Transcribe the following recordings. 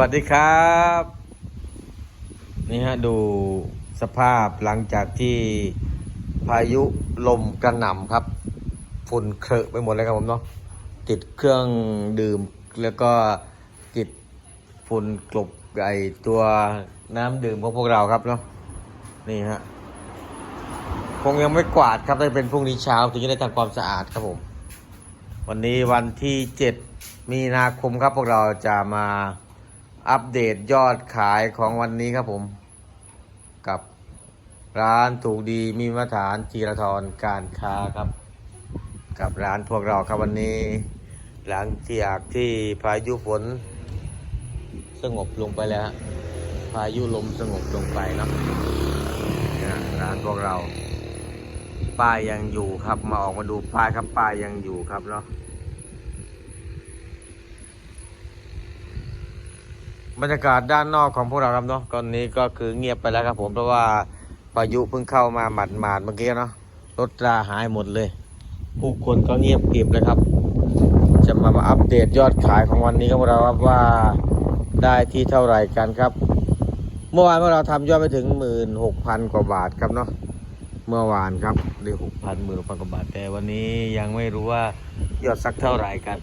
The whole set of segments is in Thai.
วัสดีครับ นี่ฮะดูสภาพหลังจากที่พายุลมกระหน่ำครับ ฝุ่นเคอะไปหมดเลยครับผมเนาะติดเครื่องดื่มแล้วก็ติดฝุ่นกลบไอตัวน้ำดื่มของพวกเราครับเนาะนี่ฮะคงยังไม่กวาดครับได้เป็นพรุ่งนี้เช้าถึงจะได้ทำความสะอาดครับผม วันนี้วันที่ 7 มีนาคมครับพวกเราจะมา อัปเดตยอดขายของวันนี้ครับผม กับร้านถูกดีมีมาตรฐานจีรทรการค้าครับ กับร้านพวกเราครับวันนี้ หลังจากที่พายุฝน สงบลงไปแล้ว พายุลมสงบลงไปเนาะร้านพวกเรา ป้ายยังอยู่ครับมาออกมาดูป้ายครับป้ายยังอยู่ครับเนาะ บรรยากาศด้านนอกของพวกเราครับเนาะตอนนี้ก็คือเงียบไปแล้วครับผมเพราะว่าพายุเพิ่งเข้ามาหมาดหมาดๆเมื่อกี้เนาะรถราหายหมดเลย ผู้คนก็เงียบกริบเลยครับ จะมามาอัปเดตยอดขายของวันนี้ของเราครับว่าได้ที่เท่าไหร่กันครับ เมื่อวานพวกเราทำยอดไปถึงหมื่นหกพันกว่าบาทครับเนาะเมื่อวานครับได้หกพันหมื่นหกพันกว่าบาทแต่วันนี้ยังไม่รู้ว่ายอดสักเท่าไหร่กัน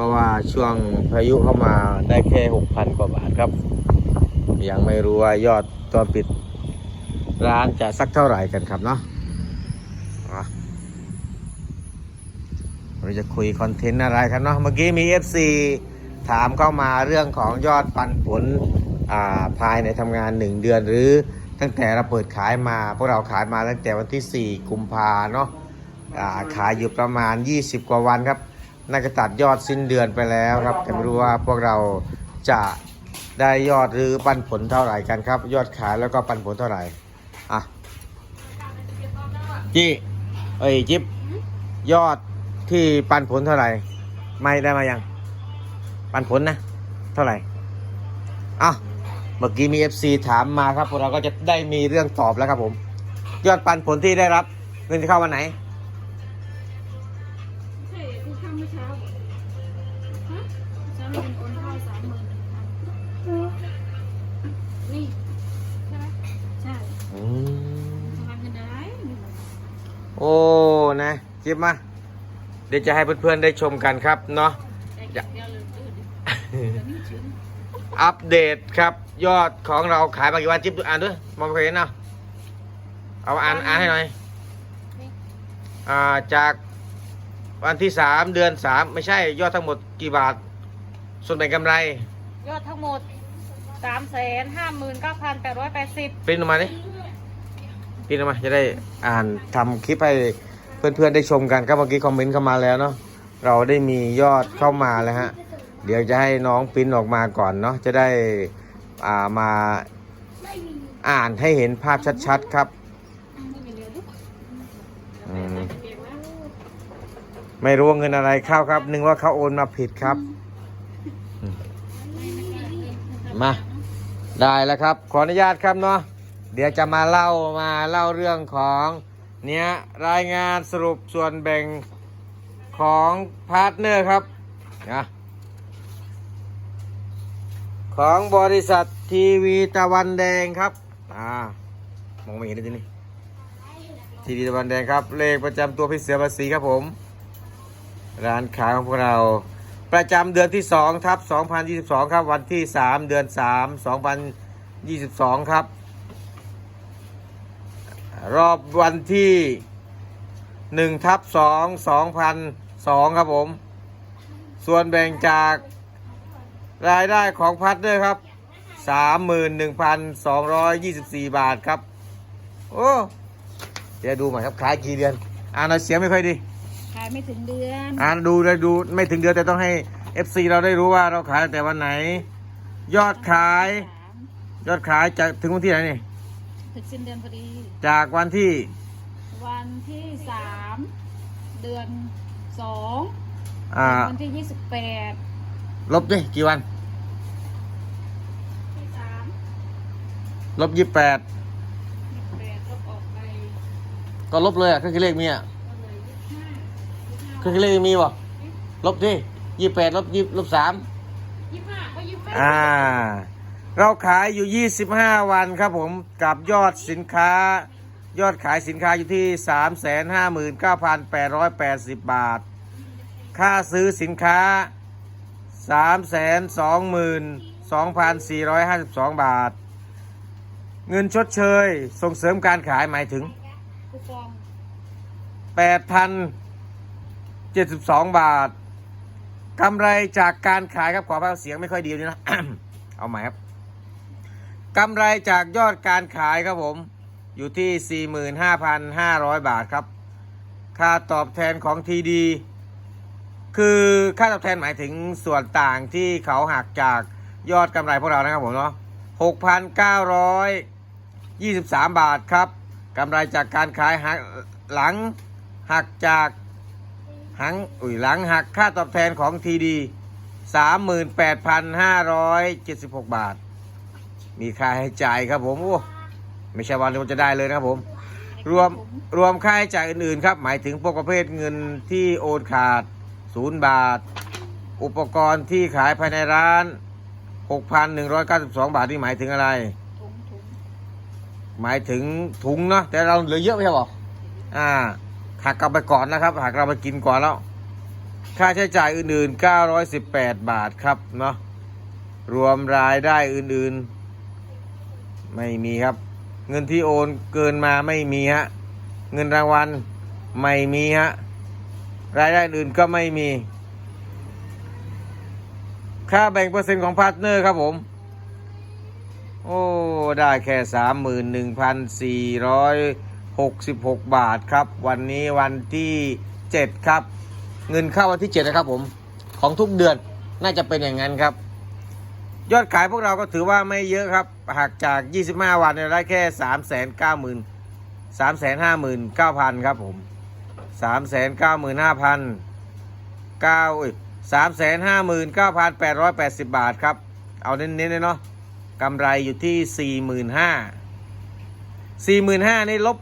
ราะว่าช่วงพายุเข้ามาได้แค่หกพันกว่าบาทครับ ยังไม่รู้ว่ายอดตอนปิดร้านจะสักเท่าไหร่กันครับเนาะเราจะคุยคอนเทนต์อะไรครับเนาะเมื่อกี้มี FC ถามเข้ามาเรื่องของยอดปันผลอ่าภายในทำงาน 1 เดือนหรือตั้งแต่เราเปิดขายมา พวกเราขายมาตั้งแต่วันที่ 4 กุมภาเนาะอ่าขายอยู่ประมาณ 20 กว่าวันครับ น่าจะตัดยอดสิ้นเดือนไปแล้วครับ แต่ไม่รู้ว่าพวกเราจะได้ยอดหรือปันผลเท่าไหร่กันครับ ยอดขายแล้วก็ปันผลเท่าไหร่อะจี้เอ้ยจิ๊บยอดที่ปันผลเท่าไหร่ ไม่ได้มายัง ปันผลนะ เท่าไหร่อะเมื่อกี้มี FC ถามมาครับพวกเราก็จะได้มีเรื่องตอบแล้วครับผม ยอดปันผลที่ได้รับเงินจะเข้าวันไหน นะจิ๊บมา เดี๋ยวจะให้เพื่อนๆได้ชมกันครับเนาะแต่เดี๋ยวเดี๋ยวลืมตื่นเดี๋ยวนี่ชื้นอัปเดตครับ ยอดของเราขายมากี่วันจิ๊บอ่านด้วยมองไม่เคยเห็นเนาะเอาอ่านอ่านให้หน่อยอ่าจากวันที่สามเดือนสามไม่ใช่ยอดทั้งหมดกี่บาท ส่วนแบ่งกำไร ยอดทั้งหมดสามแสนห้าหมื่นเก้าพันแปดร้อยแปดสิบปริ้นออกมาดิปริ้นออกมาจะได้อ่านทำคลิปให้ เพื่อนๆได้ชมกันครับเมื่อกี้คอมเมนต์เข้ามาแล้วเนาะเราได้มียอดเข้ามาแล้วฮะเดี๋ยวจะให้น้องปิ้นออกมาก่อนเนาะจะได้อ่ามาอ่านให้เห็นภาพชัดๆครับมไม่รู้เงินอะไรเข้าครับ นึกว่าเขาโอนมาผิดครับมมาได้แล้วครับ ขออนุญาตครับเนาะเดี๋ยวจะมาเล่ามาเล่าเรื่องของ เนี้ยรายงานสรุปส่วนแบ่งของพาร์ทเนอร์ครับนะของบริษัททีวีตะวันแดงครับอ่ามองไม่เห็นเลยทีนี้ทีวีตะวันแดงครับ เลขประจำตัวพี่เสือภาษีครับผม ร้านขายของพวกเราประจำเดือนที่2ทับ2022 ครับ วันที่ 3 เดือน 3 2022 ครับ รอบวันที่1ทับ2 2002ครับผม ส่วนแบ่งจากรายได้ของพัดเนอร์ครับ31,224บาทครับ โอ้เดี๋ยวดูใหม่ครับขายกี่เดือน อ่านหน่อยเสียงไม่ค่อยดี ขายไม่ถึงเดือน อ่านดูเลยดูไม่ถึงเดือนแต่ต้องให้ FC เราได้รู้ว่าเราขายตั้งแต่วันไหน ยอดขายสามยอดขายจากถึงวันที่ไหนนี่ ถึงสิ้นเดือนพอดี จากวันที่วันที่สามเดือนสองอ่าวันที่ยี่สิบแปดลบดิกี่วันที่สามลบยี่แปดยี่สิบแปดลบออกไปก็ลบเลยอะเครื่องคิดเลขมีอะก็เลยยี่สิบห้ายี่สิบห้าเครื่องคิดเลขมีบ่ลบดิยี่แปดลบยี่ลบสามยี่ห้าก็ยี่ห้าอ่า เราขายอยู่ 25 วันครับผมกับยอดสินค้า ยอดขายสินค้าอยู่ที่ 359,880 บาท ค่าซื้อสินค้า 322,452 บาท เงินชดเชยส่งเสริมการขายหมายถึง 8,072 บาทกำไรจากการขายครับขอพากเสียงไม่ค่อยดีนี่นะ เอาใหม่ครับ กำไรจากยอดการขายครับผม อยู่ที่ 45,500 บาทครับ ค่าตอบแทนของทีดีคือค่าตอบแทนหมายถึงส่วนต่างที่เขาหักจากยอดกำไรพวกเรานะครับผมเนาะ6,923 บาทครับกำไรจากการขายหักหลังหักจากหังอุ้ยหลังหักค่าตอบแทนของทีดี38,576 บาท มีค่าให้จ่ายครับผมโอ้ไม่ใช่วันเดียวจะได้เลยนะครับผม รวมรวมค่าใช้จ่ายอื่นๆครับ หมายถึงพวกประเภทเงินที่โอนขาด0บาท อุปกรณ์ที่ขายภายในร้าน 6,192 บาทนี่หมายถึงอะไร หมายถึงถุงเนาะแต่เราเหลือเยอะไม่ใช่หรออ่าหักกลับไปก่อนนะครับหักเราไปกินก่อนแล้ว ค่าใช้จ่ายอื่นๆ 918 บาทครับเนาะรวมรายได้อื่นๆ ไม่มีครับ เงินที่โอนเกินมาไม่มีฮะเงินรางวัลไม่มีฮะรายได้อื่นก็ไม่มี ค่าแบ่งเปอร์เซ็นต์ของพาร์ทเนอร์ครับผม โอ้ ได้แค่สามหมื่นหนึ่งพันสี่ร้อยหกสิบหกบาทครับ วันนี้วันที่เจ็ดครับ เงินเข้าวันที่เจ็ดนะครับผม ของทุกเดือนน่าจะเป็นอย่างนั้นครับ ยอดขายพวกเราก็ถือว่าไม่เยอะครับหักจาก 25 วันได้แค่ 3 9 0 0 0 0 3 5 9 0 0 0 ครับผม 3 9 5 0 0 0 9อุ้ย3 5 9 8 8 0 บาทครับ เอาเน้นๆเลยเนาะกำไรอยู่ที่สี่หมื่นห้าสี่หมื่นห้านี่ลบ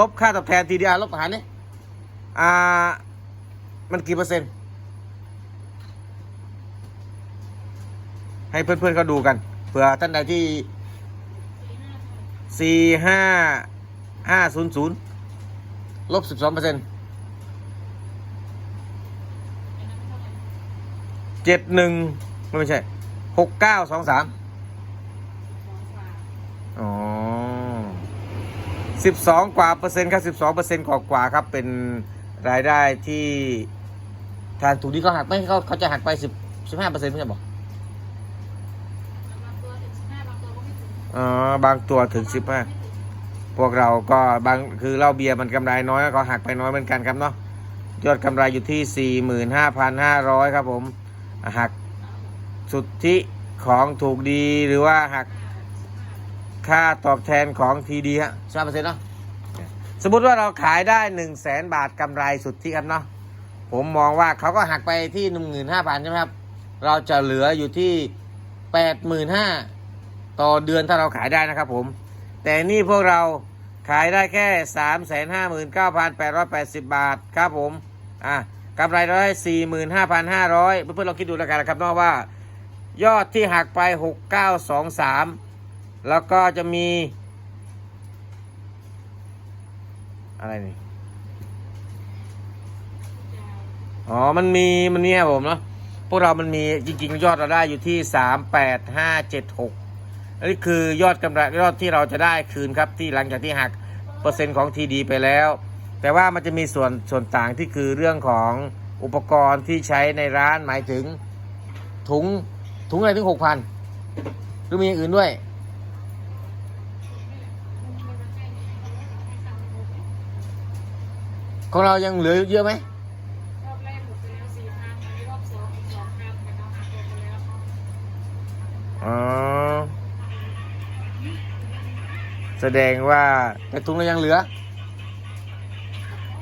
ลบค่าตอบแทนทีเดียวลบหารนี่อ่า มันกี่เปอร์เซ็นต์ ให้เพื่อนๆเขาดูกันเผื่อท่านใดที่สี่ห้าห้าศูนย์ศูนย์ลบสิบสองเปอร์เซ็นต์เจ็ดหนึ่งไม่ใช่หกเก้าสองสามอ๋อสิบสองกว่าเปอร์เซ็นต์ครับสิบสองเปอร์เซ็นต์กว่ากว่าครับ เป็นรายได้ที่ทางถูกที่เขาหักไม่เขาเขาจะหักไปสิบสิบห้าเปอร์เซ็นต์ไม่ใช่บอก บางตัวถึงสิบห้าบางตัวก็ไม่ถึง อ๋อบางตัวถึงสิบห้าพวกเราก็บางคือเหล้าเบียร์มันกำไรน้อยก็หักไปน้อยเหมือนกันครับเนาะยอดกำไรอยู่ที่สี่หมื่นห้าพันห้าร้อยครับผมหักสุทธิของถูกดีหรือว่าหักค่าตอบแทนของทีดีฮะสิบเปอร์เซ็นต์เนาะสมมุติว่าเราขายได้หนึ่งแสนบาทกำไรสุทธิครับเนาะผมมองว่าเขาก็หักไปที่หนึ่งหมื่นห้าพันใช่ไหมครับ เราจะเหลืออยู่ที่แปดหมื่นห้า ต่อเดือนถ้าเราขายได้นะครับผม แต่นี่พวกเราขายได้แค่สามแสนห้าหมื่นเก้าพันแปดร้อยแปดสิบบาทครับผม อะกำไรเราได้สี่หมื่นห้าพันห้าร้อยเพื่อนๆเราคิดดูแล้วกันนะครับนาะว่า ยอดที่หักไปหกเก้าสองสามแล้วก็จะมี อะไรนี่อ๋อ มันมี มันมีครับผมเนาะ พวกเรามันมีจริงๆ ยอดเราได้อยู่ที่สามแปดห้าเจ็ดหก อันนี้คือยอดกำไรยอดที่เราจะได้คืนครับที่หลังจากที่หักเปอร์เซ็นต์ของทีดีไปแล้ว แต่ว่ามันจะมีส่วนส่วนต่างที่คือเรื่องของอุปกรณ์ที่ใช้ในร้านหมายถึงถุงถุงอะไรถึงหกพันหรือมีอย่างอื่นด้วย ของเรายังเหลือเยอะไหมรอบแรกหมดไปแล้วสี่พันรอบสองอีกสองพันแต่เราหักลงไปแล้วอ๋อ แสดงว่าแต่ถุงเรายังเหลือ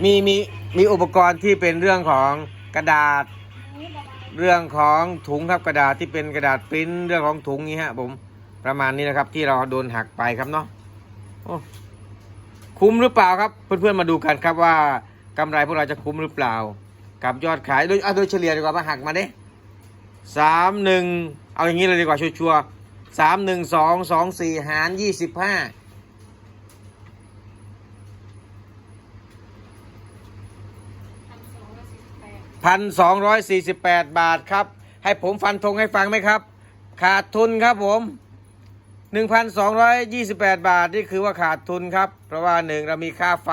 มีมีมีอุปกรณ์ที่เป็นเรื่องของกระดาษ เรื่องของถุงครับกระดาษที่เป็นกระดาษปริ้นเรื่องของถุงนี้ฮะผมประมาณนี้นะครับ ที่เราโดนหักไปครับเนาะคุ้มหรือเปล่าครับ เพื่อนๆมาดูกันครับว่ากำไรพวกเราจะคุ้มหรือเปล่า กับยอดขายโดยเอาโดยเฉลี่ยดีกว่ามาหักมาเด้สามหนึ่งเอาอย่างนี้เลยดีกว่าชัวร์สามหนึ่งสองสองสี่หารยี่สิบห้า พันสองร้อยสี่สิบแปดบาทครับ ให้ผมฟันธงให้ฟังไหมครับ ขาดทุนครับผมหนึ่งพันสองร้อยยี่สิบแปดบาทนี่คือว่าขาดทุนครับ เพราะว่าหนึ่งเรามีค่าไฟ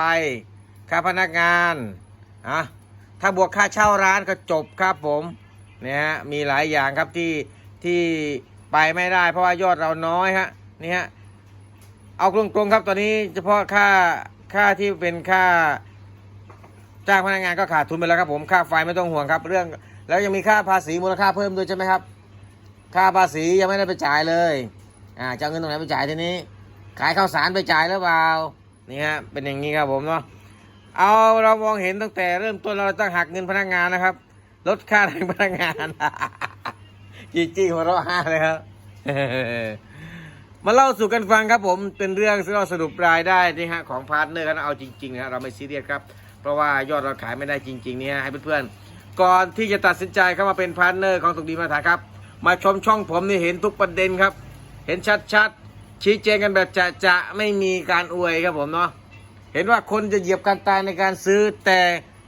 ค่าพนักงานอะถ้าบวกค่าเช่าร้านก็จบครับผมเนี่ยฮะมีหลายอย่างครับที่ที่ไปไม่ได้ เพราะว่ายอดเราน้อยฮะนี่ฮะเอาตรงๆครับตอนนี้เฉพาะค่าค่าที่เป็นค่า จ้างพนักงานก็ขาดทุนไปแล้วครับผม ค่าไฟไม่ต้องห่วงครับ เรื่อง แล้วยังมีค่าภาษีมูลค่าเพิ่มด้วยใช่ไหมครับ ค่าภาษียังไม่ได้ไปจ่ายเลย อ่าจะเอาเงินตรงไหนไปจ่ายทีนี้ ขายข้าวสารไปจ่ายหรือเปล่า นี่ฮะ เป็นอย่างนี้ครับผมเนาะ เอาเรามองเห็นตั้งแต่เริ่มต้นเราต้องหักเงินพนักงานนะครับ ลดค่าแรงพนักงานจีจี้หัวเราะห้าเลยครับมาเล่าสู่กันฟังครับผม เป็นเรื่องที่เราสรุปรายได้ที่ฮะของพาร์ทเนอร์กันเอาจริงๆนะเราไม่ซีเรียสครับ เพราะว่ายอดเราขายไม่ได้จริง ๆ เนี่ยให้เพื่อนๆก่อนที่จะตัดสินใจเข้ามาเป็นพาร์ทเนอร์ของสุขดีมาตรฐาครับ มาชมช่องผมนี่เห็นทุกประเด็นครับ เห็นชัดๆ ชี้แจงกันแบบจะๆไม่มีการอวยครับผมเนาะเห็นว่าคนจะเหยียบกันตายในการซื้อแต่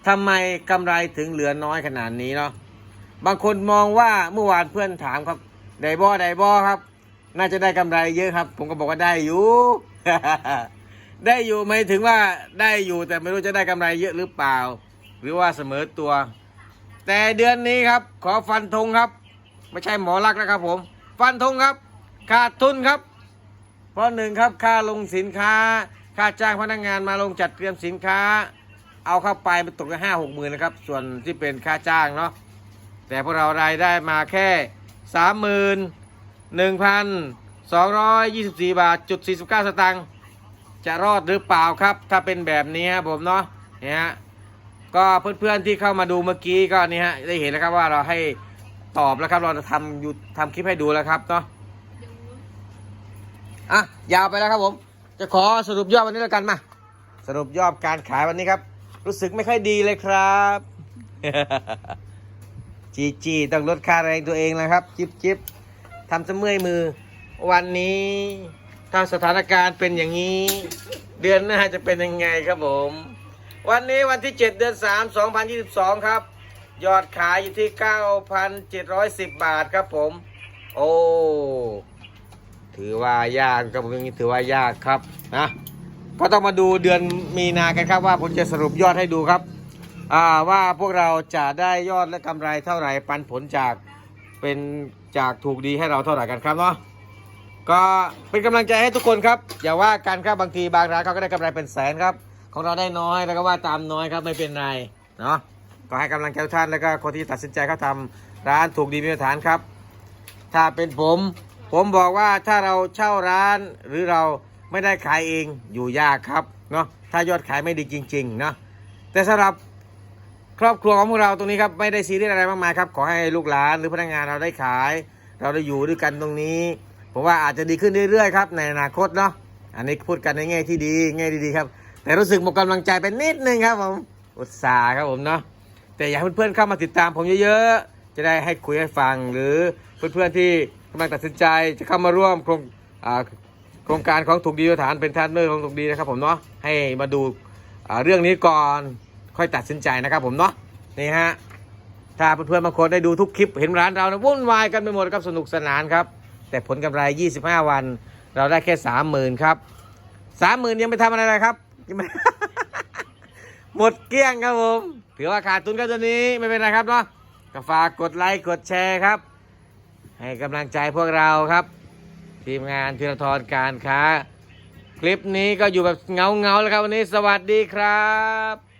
ทำไมกำไรถึงเหลือน้อยขนาดนี้เนาะบางคนมองว่าเมื่อวานเพื่อนถามครับไดบอไดบอครับ น่าจะได้กำไรเยอะครับ ผมก็บอกว่าได้อยู่ ได้อยู่ไม่ถึงว่าได้อยู่แต่ไม่รู้จะได้กำไรเยอะหรือเปล่า หรือว่าเสมอตัว แต่เดือนนี้ครับ ขอฟันธงครับ ไม่ใช่หมอรักนะครับผม ฟันธงครับขาดทุนครับ เพราะหนึ่งครับค่าลงสินค้า ค่าจ้างพนักงานมาลงจัดเตรียมสินค้า เอาเข้าไปมันตกกันห้าหกหมื่นนะครับ ส่วนที่เป็นค่าจ้างเนาะแต่พวกเรารายได้มาแค่สามหมื่นหนึ่งพันสองร้อยยี่สิบสี่บาทจุดสี่สิบเก้าสตางค์ จะรอดหรือเปล่าครับ ถ้าเป็นแบบนี้ครับผมเนาะเนี่ยฮะก็เพื่อนๆที่เข้ามาดูเมื่อกี้ก็นี่ฮะได้เห็นแล้วครับว่าเราให้ตอบแล้วครับ เราจะทำอยู่ทำคลิปให้ดูแล้วครับเนาะอะยาวไปแล้วครับผม จะขอสรุปยอดวันนี้แล้วกันมาสรุปยอดการขายวันนี้ครับ รู้สึกไม่ค่อยดีเลยครับ จีจีต้องลดค่าแรงตัวเองแล้วครับ จิบจิบทำซะเมื่อยมือ วันนี้ ถ้าสถานการณ์เป็นอย่างนี้ เดือนหน้าจะเป็นยังไงครับผม วันนี้วันที่ 7 เดือน 3 2022 ครับ ยอดขายอยู่ที่ 9,710 บาทครับผม โอ้ถือว่ายากครับผมอย่างนี้ถือว่ายากครับนะก็ต้องมาดูเดือนมีนากันครับว่าผมจะสรุปยอดให้ดูครับว่าพวกเราจะได้ยอดและกำไรเท่าไหร่ปันผลจากเป็นจากถูกดีให้เราเท่าไหร่กันครับเนาะ ก็เป็นกำลังใจให้ทุกคนครับ อย่าว่ากันครับบางทีบางร้านเขาก็ได้กำไรเป็นแสนครับ ของเราได้น้อยแล้วก็ว่าตามน้อยครับไม่เป็นไรเนาะก็ให้กำลังใจท่านแล้วก็คนที่ตัดสินใจเขาทำร้านถูกดีมีมาตรฐานครับ ถ้าเป็นผม ผมบอกว่าถ้าเราเช่าร้านหรือเราไม่ได้ขายเองอยู่ยากครับเนาะถ้ายอดขายไม่ดีจริงๆเนาะแต่สำหรับครอบครัวของพวกเราตรงนี้ครับไม่ได้ซีเรียสอะไรมากมายครับขอให้ลูกหลานหรือพนักงานเราได้ขาย เราได้อยู่ด้วยกันตรงนี้ ผมว่าอาจจะดีขึ้นเรื่อยๆครับในอนาคตเนาะอันนี้พูดกันในแง่ที่ดีแง่ดีๆครับ แต่รู้สึกหมดกำลังใจไปนิดนึงครับผมอุตส่าห์ครับผมเนาะแต่อยากให้เพื่อนๆเข้ามาติดตามผมเยอะๆ จะได้ให้คุยให้ฟัง หรือเพื่อนๆที่กำลังตัดสินใจจะเข้ามาร่วมโครงโครงการของถูกดีสถานเป็นทาร์เนอร์ของถูกดีนะครับผมเนาะให้มาดูเรื่องนี้ก่อนค่อยตัดสินใจนะครับผมเนาะนี่ฮะถ้าเพื่อนๆบางคนได้ดูทุกคลิปเห็นร้านเรานะวุ่นวายกันไปหมดครับสนุกสนานครับ แต่ผลกำไร 25 วัน เราได้แค่30,000ครับ30,000ยังไม่ทำอะไรเลยครับยังไม่หมดเกลี้ยงครับผมถือว่าขาดทุนครับตัวนี้ไม่เป็นไรครับเนาะก็ฝากกดไลค์กดแชร์ครับ ให้กำลังใจพวกเราครับ ทีมงานธีรทรการค้า คลิปนี้ก็อยู่แบบเงาๆแล้วครับวันนี้สวัสดีครับ